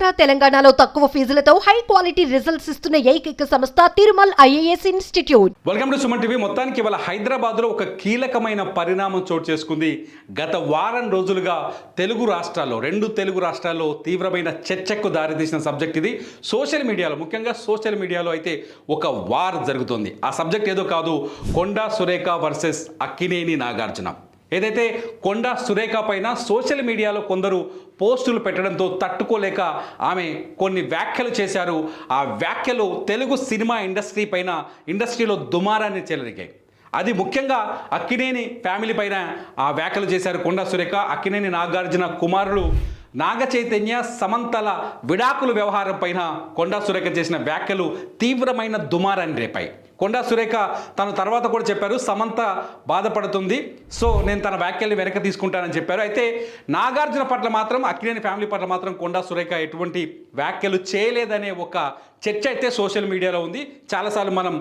ఆంధ్ర తెలంగాణలో తక్కువ ఫీజులతో high quality results ఇస్తున్న ఏకైక సంస్థ Thirumal IAS institute. Welcome to Suman TV. మొత్తానికి ఇవాళ హైదరాబాద్లో ఒక కీలకమైన పరిణామం చోటు చేసుకుంది. గత వారం రోజులుగా తెలుగు రాష్ట్రాల్లో రెండు తెలుగు రాష్ట్రాల్లో తీవ్రమైన చర్చకు దారితీసిన సబ్జెక్ట్ ఇది. సోషల్ మీడియాలో ముఖ్యంగా సోషల్ మీడియాలో అయితే ఒక వార్ జరుగుతుంది. ఆ సబ్జెక్ట్ ఏదో కాదు కొండా సురేఖ వర్సెస్ అక్కినేని నాగార్జున. ఏదైతే కొండా సురేఖ పైన సోషల్ మీడియాలో కొందరు పోస్టులు పెట్టడంతో తట్టుకోలేక ఆమె కొన్ని వ్యాఖ్యలు చేశారు. ఆ వ్యాఖ్యలు తెలుగు సినిమా ఇండస్ట్రీ పైన ఇండస్ట్రీలో దుమారాన్ని చెలరిగాయి. అది ముఖ్యంగా అక్కినేని ఫ్యామిలీ పైన ఆ వ్యాఖ్యలు చేశారు కొండా సురేఖ అక్కినేని నాగార్జున కుమారులు నాగ చైతన్య సమంతల విడాకుల వ్యవహారం పైన కొండా సురేఖ చేసిన వ్యాఖ్యలు తీవ్రమైన దుమారాన్ని రేపాయి. కొండా సురేఖ తను తర్వాత కూడా చెప్పారు సమంత బాధపడుతుంది. సో నేను తన వ్యాఖ్యల్ని వెనక తీసుకుంటానని చెప్పారు. అయితే నాగార్జున పట్ల మాత్రం అక్కినేని ఫ్యామిలీ పట్ల మాత్రం కొండా సురేఖ ఎటువంటి వ్యాఖ్యలు చేయలేదనే ఒక చర్చ అయితే సోషల్ మీడియాలో ఉంది. చాలాసార్లు మనం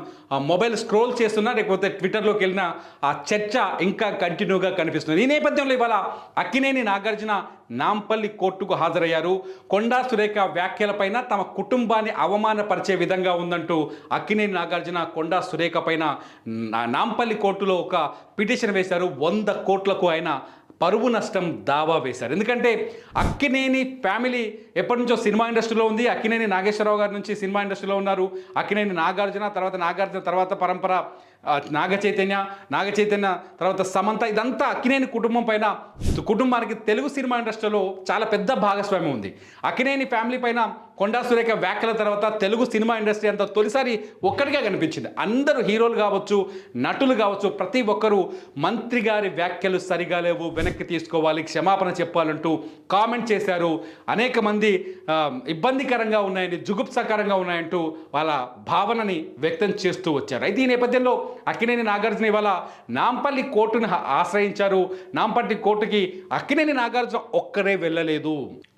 మొబైల్ స్క్రోల్ చేస్తున్నా లేకపోతే ట్విట్టర్లోకి వెళ్ళిన ఆ చర్చ ఇంకా కంటిన్యూగా కనిపిస్తుంది. ఈ నేపథ్యంలో ఇవాళ అక్కినేని నాగార్జున నాంపల్లి కోర్టుకు హాజరయ్యారు. కొండా సురేఖ వ్యాఖ్యలపైన తమ కుటుంబాన్ని అవమానపరిచే విధంగా ఉందంటూ అక్కినేని నాగార్జున కొండ సురేఖ పైన నా- నాంపల్లి కోర్టులో ఒక పిటిషన్ వేశారు. వంద కోట్లకు ఆయన పరువు నష్టం దావా వేశారు. ఎందుకంటే అక్కినేని ఫ్యామిలీ ఎప్పటి నుంచో సినిమా ఇండస్ట్రీలో ఉంది. అక్కినేని నాగేశ్వరరావు గారి నుంచి సినిమా ఇండస్ట్రీలో ఉన్నారు. అక్కినేని నాగార్జున తర్వాత నాగార్జున తర్వాత పరంపర నాగ చైతన్య నాగ చైతన్య తర్వాత సమంత ఇదంతా అక్కినేని కుటుంబం పైన కుటుంబానికి తెలుగు సినిమా ఇండస్ట్రీలో చాలా పెద్ద భాగస్వామ్యం ఉంది. అక్కినేని ఫ్యామిలీ పైన కొండా సురేఖ వ్యాఖ్యల తర్వాత తెలుగు సినిమా ఇండస్ట్రీ అంతా తొలిసారి ఒక్కటిగా కనిపించింది. అందరూ హీరోలు కావచ్చు నటులు కావచ్చు ప్రతి ఒక్కరూ మంత్రి గారి వ్యాఖ్యలు సరిగా లేవు వెనక్కి తీసుకోవాలి క్షమాపణ చెప్పాలంటూ కామెంట్ చేశారు. అనేక మంది ఇబ్బందికరంగా ఉన్నాయని జుగుప్సకరంగా ఉన్నాయంటూ వాళ్ళ భావనని వ్యక్తం చేస్తూ వచ్చారు. అయితే ఈ నేపథ్యంలో అక్కినేని నాగార్జున ఇవాళ నాంపల్లి కోర్టును ఆశ్రయించారు. నాంపల్లి కోర్టుకి అక్కినేని నాగార్జున ఒక్కరే వెళ్ళలేదు.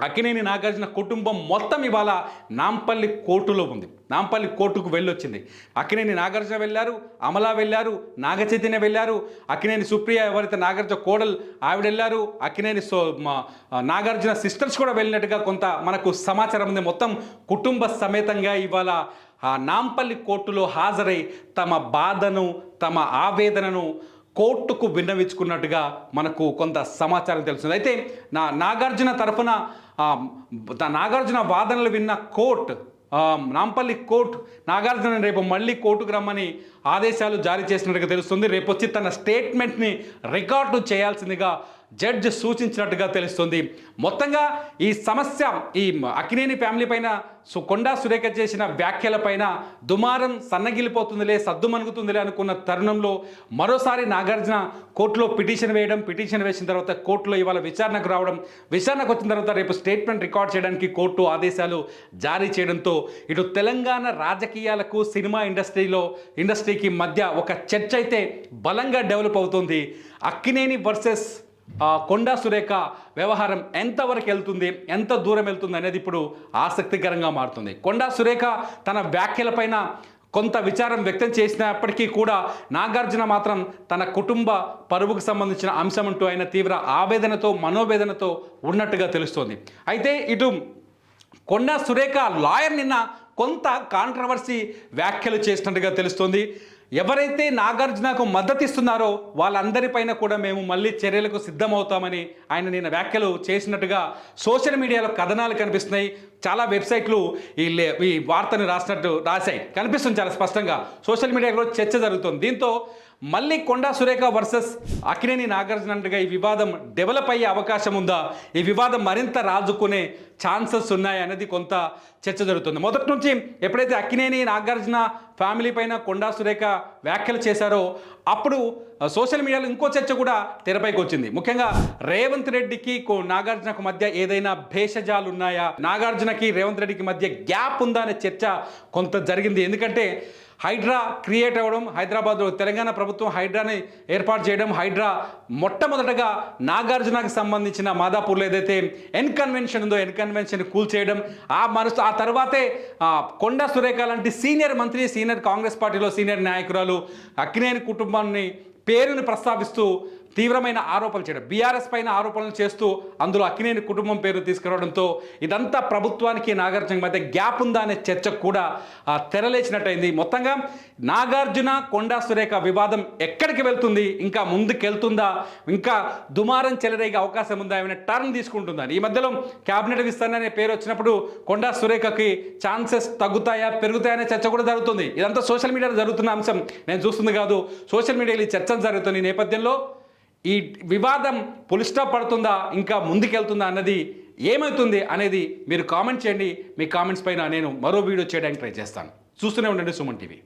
అక్కినేని నాగార్జున కుటుంబం మొత్తం ఇవాళ నాంపల్లి కోర్టులో ఉంది. నాంపల్లి కోర్టుకు వెళ్ళొచ్చింది. అక్కినేని నాగార్జున వెళ్ళారు అమలా వెళ్ళారు నాగచైతన్య వెళ్ళారు అక్కినేని సుప్రియ ఎవరైతే నాగార్జున కోడలు ఆవిడ వెళ్ళారు అక్కినేని సో నాగార్జున సిస్టర్స్ కూడా వెళ్ళినట్టుగా కొంత మనకు సమాచారం ఉంది. మొత్తం కుటుంబ సమేతంగా ఇవాళ ఆ నాంపల్లి కోర్టులో హాజరై తమ బాధను తమ ఆవేదనను కోర్టుకు విన్నవించుకున్నట్టుగా మనకు కొంత సమాచారం తెలుస్తుంది. అయితే నా నాగార్జున తరఫున నాగార్జున వాదనలు విన్న కోర్టు నాంపల్లి కోర్టు నాగార్జున రేపు మళ్ళీ కోర్టుకు రమ్మని ఆదేశాలు జారీ చేసినట్టుగా తెలుస్తుంది. రేపు వచ్చి తన స్టేట్మెంట్ని రికార్డు చేయాల్సిందిగా జడ్జ్ సూచించినట్టుగా తెలుస్తుంది. మొత్తంగా ఈ సమస్య ఈ అక్కినేని ఫ్యామిలీ పైన సు కొండా సురేఖ చేసిన వ్యాఖ్యలపైన దుమారం సన్నగిలిపోతుందిలే సద్దు మనుగుతుందిలే అనుకున్న తరుణంలో మరోసారి నాగార్జున కోర్టులో పిటిషన్ వేయడం పిటిషన్ వేసిన తర్వాత కోర్టులో ఇవాళ విచారణకు రావడం విచారణకు వచ్చిన తర్వాత రేపు స్టేట్మెంట్ రికార్డ్ చేయడానికి కోర్టు ఆదేశాలు జారీ చేయడంతో ఇటు తెలంగాణ రాజకీయాలకు సినిమా ఇండస్ట్రీలో ఇండస్ట్రీ ఇండస్ట్రీకి మధ్య ఒక చర్చ అయితే బలంగా డెవలప్ అవుతుంది. అక్కినేని వర్సెస్ కొండా సురేఖ వ్యవహారం ఎంతవరకు వెళ్తుంది ఎంత దూరం వెళ్తుంది అనేది ఇప్పుడు ఆసక్తికరంగా మారుతుంది. కొండా సురేఖ తన వ్యాఖ్యలపైన కొంత విచారం వ్యక్తం చేసినప్పటికీ కూడా నాగార్జున మాత్రం తన కుటుంబ పరువుకు సంబంధించిన అంశం అంటూ ఆయన తీవ్ర ఆవేదనతో మనోవేదనతో ఉన్నట్టుగా తెలుస్తోంది. అయితే ఇటు కొండా సురేఖ లాయర్ నిన్న కొంత కాంట్రవర్సీ వ్యాఖ్యలు చేసినట్టుగా తెలుస్తోంది. ఎవరైతే నాగార్జునకు మద్దతిస్తున్నారో వాళ్ళందరిపైన కూడా మేము మళ్ళీ చర్యలకు సిద్ధమవుతామని ఆయన నిన్న వ్యాఖ్యలు చేసినట్టుగా సోషల్ మీడియాలో కథనాలు కనిపిస్తున్నాయి. చాలా వెబ్సైట్లు ఈ లే- ఈ వార్తను రాసినట్టు రాశాయి. కనిపిస్తుంది చాలా స్పష్టంగా. సోషల్ మీడియాలో చర్చ జరుగుతుంది. దీంతో మళ్ళీ కొండా సురేఖ వర్సెస్ అక్కినేని నాగార్జున అంటగా ఈ వివాదం డెవలప్ అయ్యే అవకాశం ఉందా? ఈ వివాదం మరింత రాజుకునే ఛాన్సెస్ ఉన్నాయి అనేది కొంత చర్చ జరుగుతుంది. మొదటి నుంచి ఎప్పుడైతే అక్కినేని నాగార్జున ఫ్యామిలీ పైన కొండా సురేఖ వ్యాఖ్యలు చేశారో అప్పుడు సోషల్ మీడియాలో ఇంకో చర్చ కూడా తెరపైకి వచ్చింది. ముఖ్యంగా రేవంత్ రెడ్డికి కో- నాగార్జునకు మధ్య ఏదైనా భేషజాలు ఉన్నాయా? నాగార్జునకి రేవంత్ రెడ్డికి మధ్య గ్యాప్ ఉందా అనే చర్చ కొంత జరిగింది. ఎందుకంటే హైడ్రా క్రియేట్ అవ్వడం హైదరాబాద్లో తెలంగాణ ప్రభుత్వం హైడ్రాని ఏర్పాటు చేయడం హైడ్రా మొట్టమొదటగా నాగార్జునకు సంబంధించిన మాదాపూర్లో ఏదైతే ఎన్ కన్వెన్షన్ ఉందో ఎన్ కన్వెన్షన్ కూల్చేయడం ఆ మనసు ఆ తర్వాతే కొండ కొండా సురేఖ లాంటి సీనియర్ మంత్రి సీనియర్ కాంగ్రెస్ పార్టీలో సీనియర్ నాయకురాలు అక్కినేని కుటుంబాన్ని పేరుని ప్రస్తావిస్తూ తీవ్రమైన ఆరోపణలు చేయడం. బీఆర్ఎస్ పైన ఆరోపణలు చేస్తూ అందులో అక్కినేని కుటుంబం పేరు తీసుకురావడంతో ఇదంతా ప్రభుత్వానికి నాగార్జున మధ్య గ్యాప్ ఉందా అనే చర్చ కూడా ఆ, తెరలేచినట్టయింది. మొత్తంగా నాగార్జున కొండా సురేఖ వివాదం ఎక్కడికి వెళ్తుంది? ఇంకా ముందుకెళ్తుందా? ఇంకా దుమారం చెలరేగే అవకాశం ఉందా? ఏమైనా టర్న్ తీసుకుంటుందా? ఈ మధ్యలో క్యాబినెట్ విస్తరణ అనే పేరు వచ్చినప్పుడు కొండా సురేఖకి ఛాన్సెస్ తగ్గుతాయా పెరుగుతాయనే చర్చ కూడా జరుగుతుంది. ఇదంతా సోషల్ మీడియాలో జరుగుతున్న అంశం. నేను చూస్తుంది కాదు సోషల్ మీడియాలో ఈ చర్చలు జరుగుతుంది ఈ నేపథ్యంలో ఈ వివాదం పులిస్టాప్ పడుతుందా? ఇంకా ముందుకెళ్తుందా అన్నది ఏమవుతుంది అనేది మీరు కామెంట్ చేయండి. మీ కామెంట్స్ పైన నేను మరో వీడియో చేయడానికి ట్రై చేస్తాను. చూస్తూనే ఉండండి సుమన్ టీవీ.